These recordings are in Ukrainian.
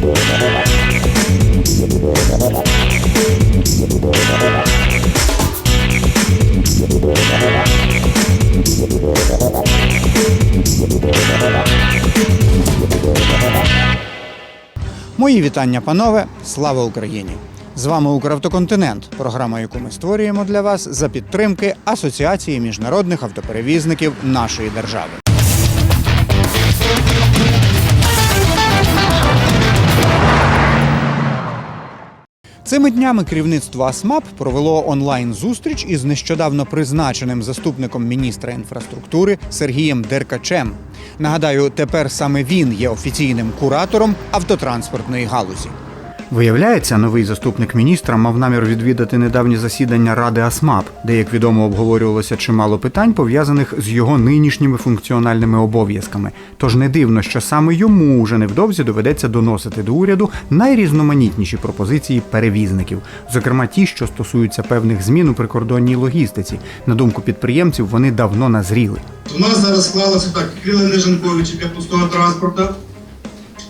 Мої вітання, панове! Слава Україні! З вами Укравтоконтинент, програма, яку ми створюємо для вас за підтримки Асоціації міжнародних автоперевізників нашої держави. Цими днями керівництво АСМАП провело онлайн-зустріч із нещодавно призначеним заступником міністра інфраструктури Сергієм Деркачем. Нагадаю, тепер саме він є офіційним куратором автотранспортної галузі. Виявляється, новий заступник міністра мав намір відвідати недавнє засідання ради АСМАП, де, як відомо, обговорювалося чимало питань, пов'язаних з його нинішніми функціональними обов'язками. Тож не дивно, що саме йому уже невдовзі доведеться доносити до уряду найрізноманітніші пропозиції перевізників, зокрема ті, що стосуються певних змін у прикордонній логістиці. На думку підприємців, вони давно назріли. У нас зараз склалося так, відкрили Нежанковичі для пустого транспорту,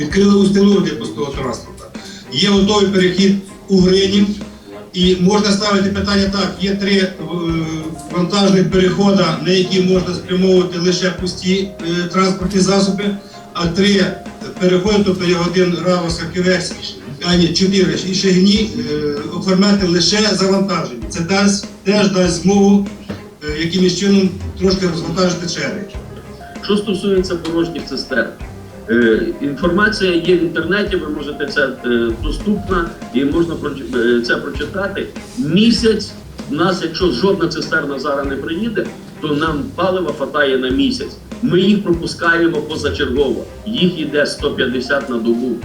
відкрили Устилову для пустого транспорту. Є готовий перехід у Гринів. І можна ставити питання так: є три е, вантажних переходи, на які можна спрямовувати лише пусті е, транспортні засоби, а три переходи, тобто є один Равоса Ківекс, а ні, чотири і Шегні е, оформляти лише завантажені. Це дасть, теж дасть змогу якимось чином трошки розвантажити черги. Що стосується порожніх цистерн, інформація є в інтернеті, ви можете це е, доступна і можна е, це прочитати. Місяць у нас, якщо жодна цистерна зараз не приїде, то нам палива хватає на місяць. Ми їх пропускаємо позачергово. Їх йде 150 на добу.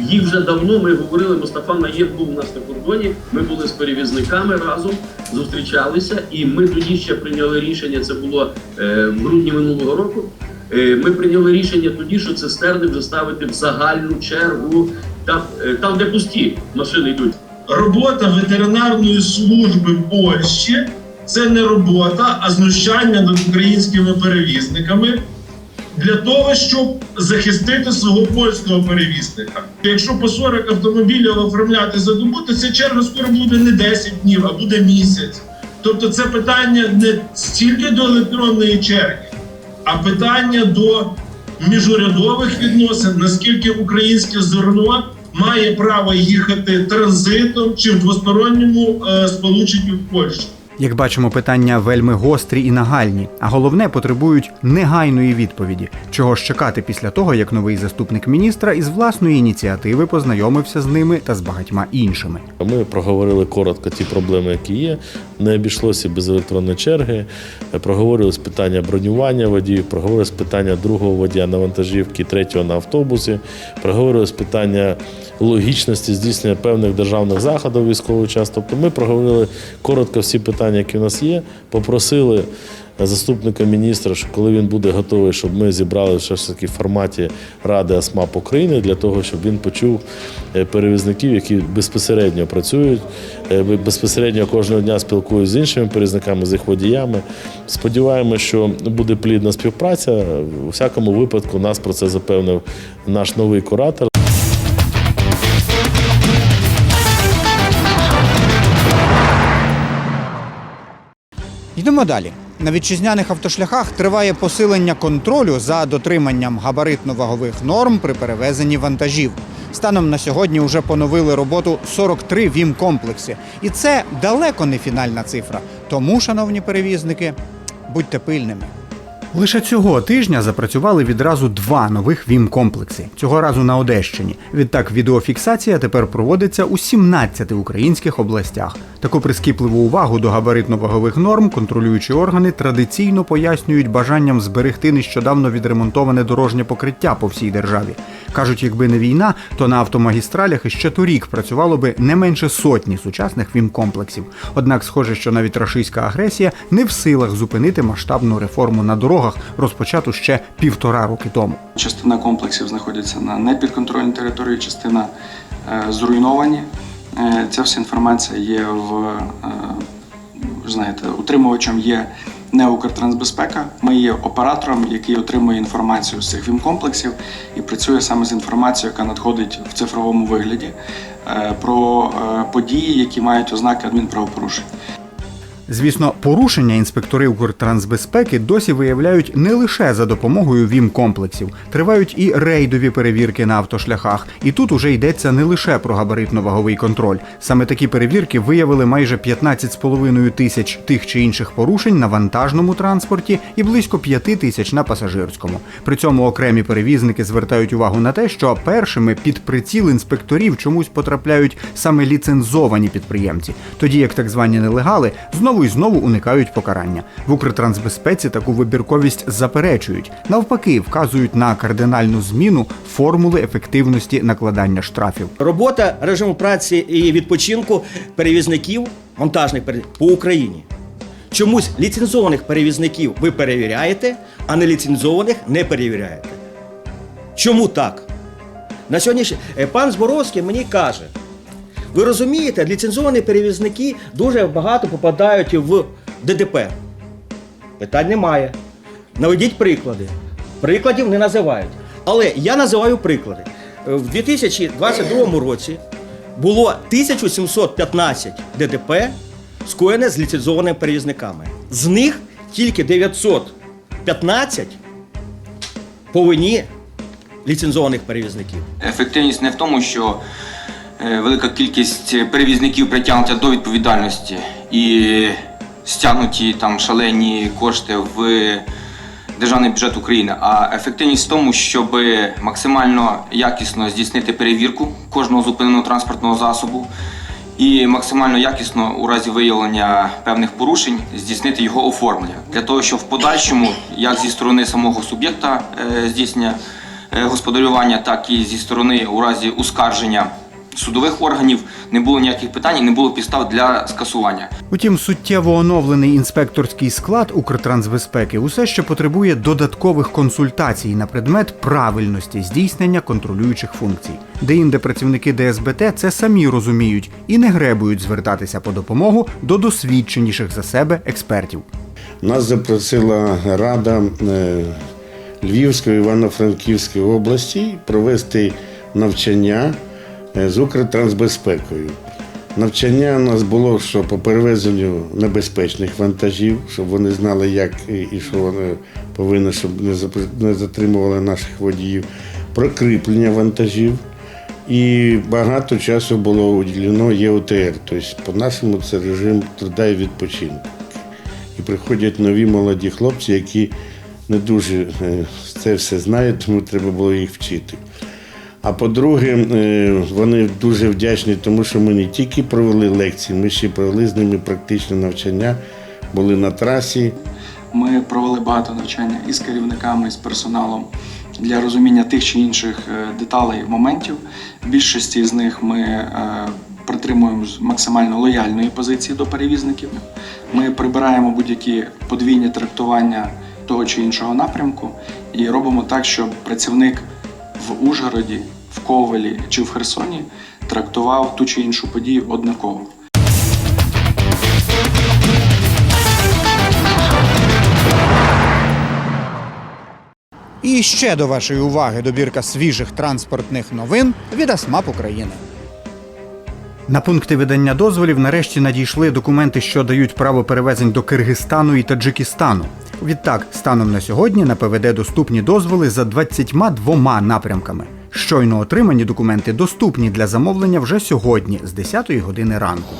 Їх вже давно ми говорили. Мустафа Наєв був у нас на кордоні. Ми були з перевізниками разом, зустрічалися, і ми тоді ще прийняли рішення. Це було е, в грудні минулого року. Е, ми прийняли рішення тоді, що цистерни вже ставити в загальну чергу, там, е, там де пусті машини йдуть. Робота ветеринарної служби Польщі це не робота, а знущання над українськими перевізниками для того, щоб захистити свого польського перевізника. Якщо по 40 автомобілів оформляти за добу, то ця черга скоро буде не 10 днів, а буде місяць. Тобто, це питання не стільки до електронної черги, а питання до міжурядових відносин, наскільки українське зерно має право їхати транзитом чи в двосторонньому е, сполученні в Польщі. Як бачимо, питання вельми гострі і нагальні, а головне потребують негайної відповіді, чого ж чекати після того, як новий заступник міністра із власної ініціативи познайомився з ними та з багатьма іншими. Ми проговорили коротко ті проблеми, які є. Не обійшлося без електронної черги. Проговорили з питання бронювання водіїв, проговорили з питання другого водія на вантажівці, третього на автобусі, проговорили з питання логічності здійснення певних державних заходів в військовий час. Тобто ми проговорили коротко всі питання, які в нас є. Попросили заступника міністра, що коли він буде готовий, щоб ми зібрали все ж таки в форматі Ради АСМАП України для того, щоб він почув е, перевізників, які безпосередньо працюють, е, безпосередньо кожного дня спілкуються з іншими перевізниками, з їх водіями. Сподіваємося, що буде плідна співпраця. У всякому випадку нас про це запевнив наш новий куратор. Йдемо далі. На вітчизняних автошляхах триває посилення контролю за дотриманням габаритно-вагових норм при перевезенні вантажів. Станом на сьогодні вже поновили роботу 43 ВІМ-комплекси. І це далеко не фінальна цифра. Тому, шановні перевізники, будьте пильними. Лише цього тижня запрацювали відразу два нових ВІМ-комплекси. Цього разу на Одещині. Відтак, відеофіксація тепер проводиться у 17 українських областях. Таку прискіпливу увагу до габаритно-вагових норм контролюючі органи традиційно пояснюють бажанням зберегти нещодавно відремонтоване дорожнє покриття по всій державі. Кажуть, якби не війна, то на автомагістралях іще торік працювало би не менше сотні сучасних ВІМ-комплексів. Однак, схоже, що навіть рашистська агресія не в силах зупинити масштабну реформу на дорогах, розпочату ще півтора роки тому. Частина комплексів знаходиться на непідконтрольній території, частина е, зруйновані. Е, Ця вся інформація є в е, знаєте, утримувачем є не Укртрансбезпека. Ми є оператором, який отримує інформацію з цих ВІМ-комплексів і працює саме з інформацією, яка надходить в цифровому вигляді про події, які мають ознаки адмінправопорушень. Звісно, порушення інспектори Укртрансбезпеки досі виявляють не лише за допомогою ВІМ-комплексів. Тривають і рейдові перевірки на автошляхах. І тут уже йдеться не лише про габаритно-ваговий контроль. Саме такі перевірки виявили майже 15,5 тисяч тих чи інших порушень на вантажному транспорті і близько 5 тисяч на пасажирському. При цьому окремі перевізники звертають увагу на те, що першими під приціл інспекторів чомусь потрапляють саме ліцензовані підприємці, тоді як так звані нелегали знову і знову уникають покарання. В Укртрансбезпеці таку вибірковість заперечують, навпаки, вказують на кардинальну зміну формули ефективності накладання штрафів. Робота режиму праці і відпочинку перевізників, вантажних перевізників по Україні. Чомусь ліцензованих перевізників ви перевіряєте, а неліцензованих не перевіряєте. Чому так? На сьогоднішній е, пан Зборовський мені каже: ви розумієте, ліцензовані перевізники дуже багато попадають в ДДП. Питань немає. Наведіть приклади. Прикладів не називають. Але я називаю приклади. Е, В 2022 році було 1715 ДТП, скоєне з ліцензованими перевізниками. З них тільки 915 по вині ліцензованих перевізників. Ефективність не в тому, що велика кількість перевізників притягнута до відповідальності і стягнуті там шалені кошти в державний бюджет України, а ефективність в тому, щоб максимально якісно здійснити перевірку кожного зупиненого транспортного засобу і максимально якісно у разі виявлення певних порушень здійснити його оформлення. Для того, щоб в подальшому, як зі сторони самого суб'єкта е, здійснення е, господарювання, так і зі сторони у разі ускарження судових органів не було ніяких питань і не було підстав для скасування. Утім, суттєво оновлений інспекторський склад Укртрансбезпеки усе ще потребує додаткових консультацій на предмет правильності здійснення контролюючих функцій. Деінде працівники ДСБТ це самі розуміють і не гребують звертатися по допомогу до досвідченіших за себе експертів. Нас запросила Рада е, Львівської Івано-Франківської області провести навчання з Укртрансбезпекою. Навчання у нас було що по перевезенню небезпечних вантажів, щоб вони знали, як і що вони повинні, щоб не затримували наших водіїв, про кріплення вантажів. І багато часу було уділено ЄОТР, тобто по-нашому це режим труда і відпочинку. І приходять нові молоді хлопці, які не дуже е, це все знають, тому треба було їх вчити. А по-друге, е, вони дуже вдячні, тому що ми не тільки провели лекції, ми ще провели з ними практичне навчання, були на трасі. Ми провели багато навчання із керівниками, з персоналом для розуміння тих чи інших е, деталей моментів. Більшості з них ми е, притримуємось максимально лояльної позиції до перевізників. Ми прибираємо будь-які подвійні трактування того чи іншого напрямку і робимо так, щоб працівник в Ужгороді, Ковелі чи в Херсоні трактував ту чи іншу подію однаково. І ще до вашої уваги добірка свіжих транспортних новин від АСМАП України. На пункти видання дозволів нарешті надійшли документи, що дають право перевезень до Киргизстану і Таджикистану. Відтак, станом на сьогодні на ПВД доступні дозволи за 22 напрямками. Щойно отримані документи доступні для замовлення вже сьогодні з 10 години ранку.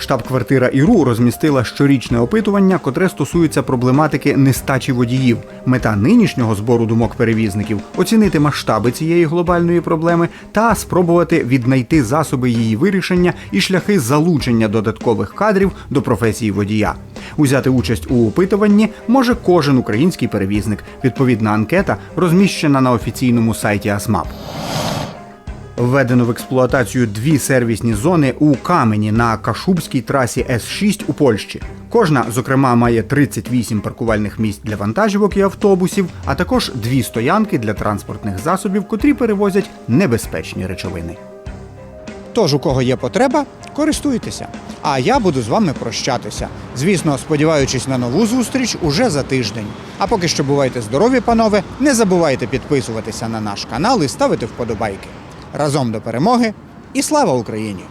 Штаб-квартира ІРУ розмістила щорічне опитування, котре стосується проблематики нестачі водіїв. Мета нинішнього збору думок перевізників оцінити масштаби цієї глобальної проблеми та спробувати віднайти засоби її вирішення і шляхи залучення додаткових кадрів до професії водія. Узяти участь у опитуванні може кожен український перевізник. Відповідна анкета розміщена на офіційному сайті АСМАП. Введено в експлуатацію дві сервісні зони у камені на Кашубській трасі С6 у Польщі. Кожна, зокрема, має 38 паркувальних місць для вантажівок і автобусів, а також дві стоянки для транспортних засобів, котрі перевозять небезпечні речовини. Тож, у кого є потреба, користуйтеся. А я буду з вами прощатися. Звісно, сподіваючись на нову зустріч уже за тиждень. А поки що бувайте здорові, панове. Не забувайте підписуватися на наш канал і ставити вподобайки разом до перемоги і слава Україні!